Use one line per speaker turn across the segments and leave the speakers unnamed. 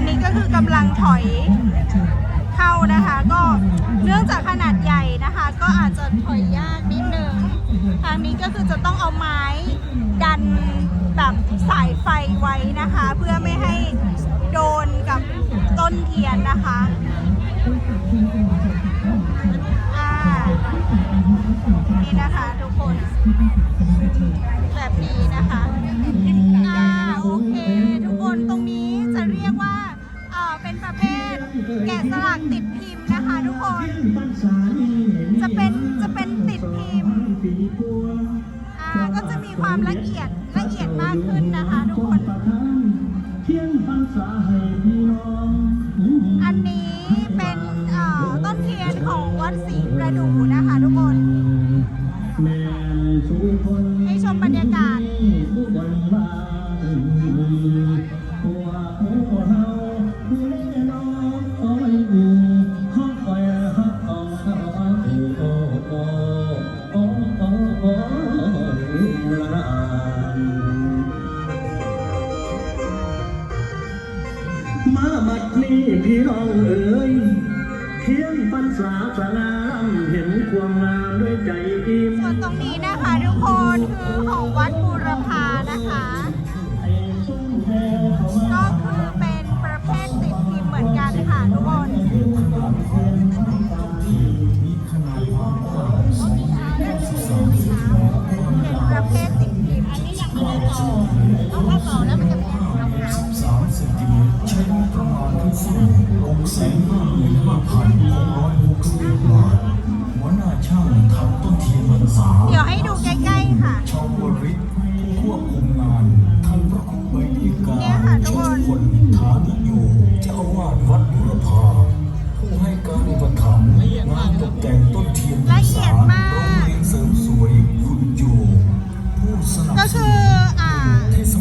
อนนี้ก็คือกำ
ลังถ
อยเข้านะคะ ก็เนื่องจากขนาดใหญ่นะคะ ก็อาจจะถอยยากนิดนึงทางนี้ก็คือจะต้องเอาไม้ดันแบบสายไฟไว้นะคะ เพื่อไม่ให้โดนกับต้นเทียนนะคะนี่นะคะทุกคนแบบนี้ แกะสลักติดพิมพ์นะคะทุกคน จะเป็นจะเป็นติดพิมพ์ อ่าก็จะมีความละเอียด มาบั
ดนี้พี่น้องเอ๋ยเทียนพรรษาสงามเห็นความงามด้วยใจอิ่ม
ส่วนตรงนี้นะคะทุกคนคือของวัดบูรพานะคะ ก็คือเป็นประเภทติดพิมพ์เหมือนกันค่ะทุกคนเป็นประเภทติดพิมพ์อันนี้ยังไม่ได้ต่อเพราะว่าต่อแล้ว
หก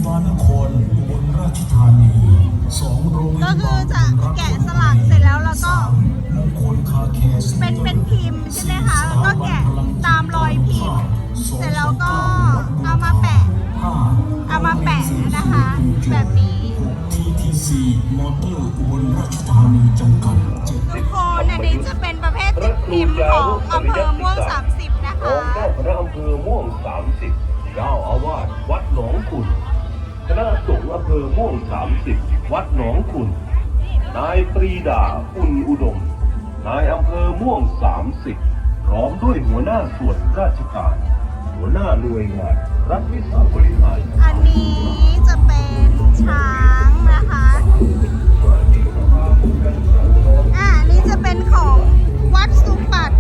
เทศบาลนครอุบลราชธานีสองโรงพยาบาล
ก็คือจะแกะสลักเสร็จแล้วแล้วก็
มงคลคาแคร์
เป็นเป็นพิมพ์ใช่ไหมคะแล้วก็แกะตามรอยพิมพ์ เสร็จแล้วก็เอามาแปะ เอามาแปะนะคะ แบบนี้
TTC มอเตอร์อุบลราชธานีจำกัดเจ็ด
ทุกคนอันนี้จะเป็นประเภทติดพิมพ์ของอำเภอม่วง 30 นะ
ขอ
คะ
งเจ้าคณะอำเภอม่วง 30 ภอม่วง30วัดหนองขุนนายปรีดาอุ่นอุดม นายอำเภอม่วง30พร้อมด้วยหัวหน้าส่วนราชการ หัวหน้าหน่วยงานรัฐวิสาหบริหาร
อันนี้จะเป็นช้างนะคะอ่านนี้จะเป็นของวัดสุปัต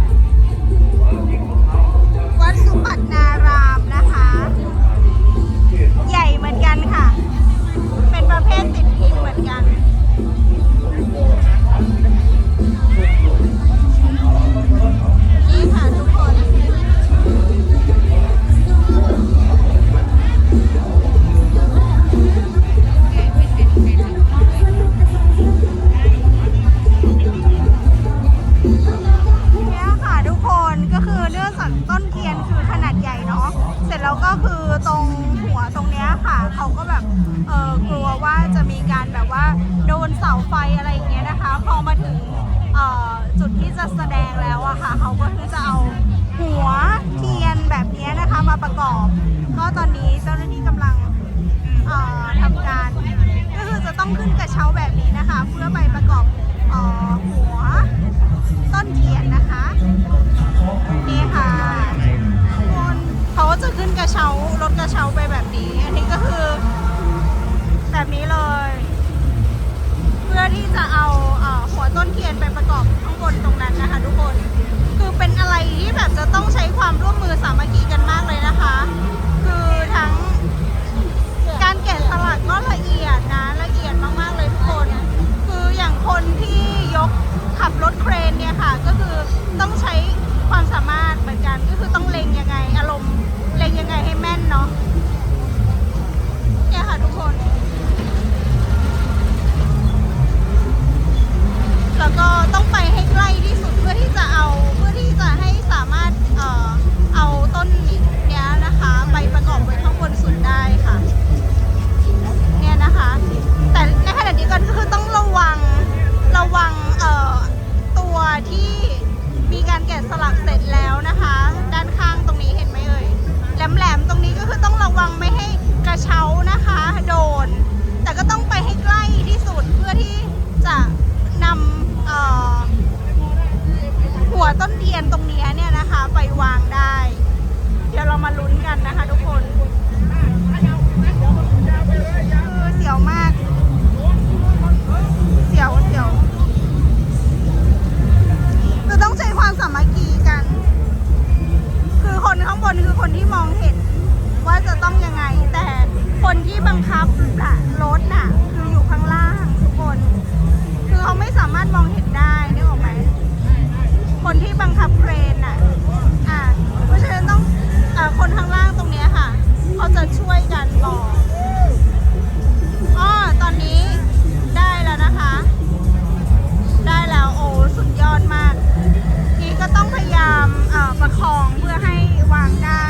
ตรงหัวตรงเนี้ยค่ะ เขาก็แบบเออกลัวว่าจะมีการแบบว่าโดนเสาไฟอะไรอย่างเงี้ยนะคะ พอมาถึงเอ่อจุดที่จะแสดงแล้วอะค่ะเขาก็ารถกระเช้าไปแบบนี้ อันนี้ก็คือ แบบนี้เลย เพื่อที่จะเอาหัวต้นเทียนไปประกอบข้างบนตรงนั้นนะคะทุกคน คือเป็นอะไรที่แบบจะต้องใช้ความร่วมมือสามัคคีกันมากเลยนะคะ คือทั้งการแกะสลักก็ละเอียดนะ กันต่อก็ตอนนี้ได้แล้วนะคะ ได้แล้วโอ้สุดยอดมาก นี่ก็ต้องพยายามประคองเพื่อให้วางได้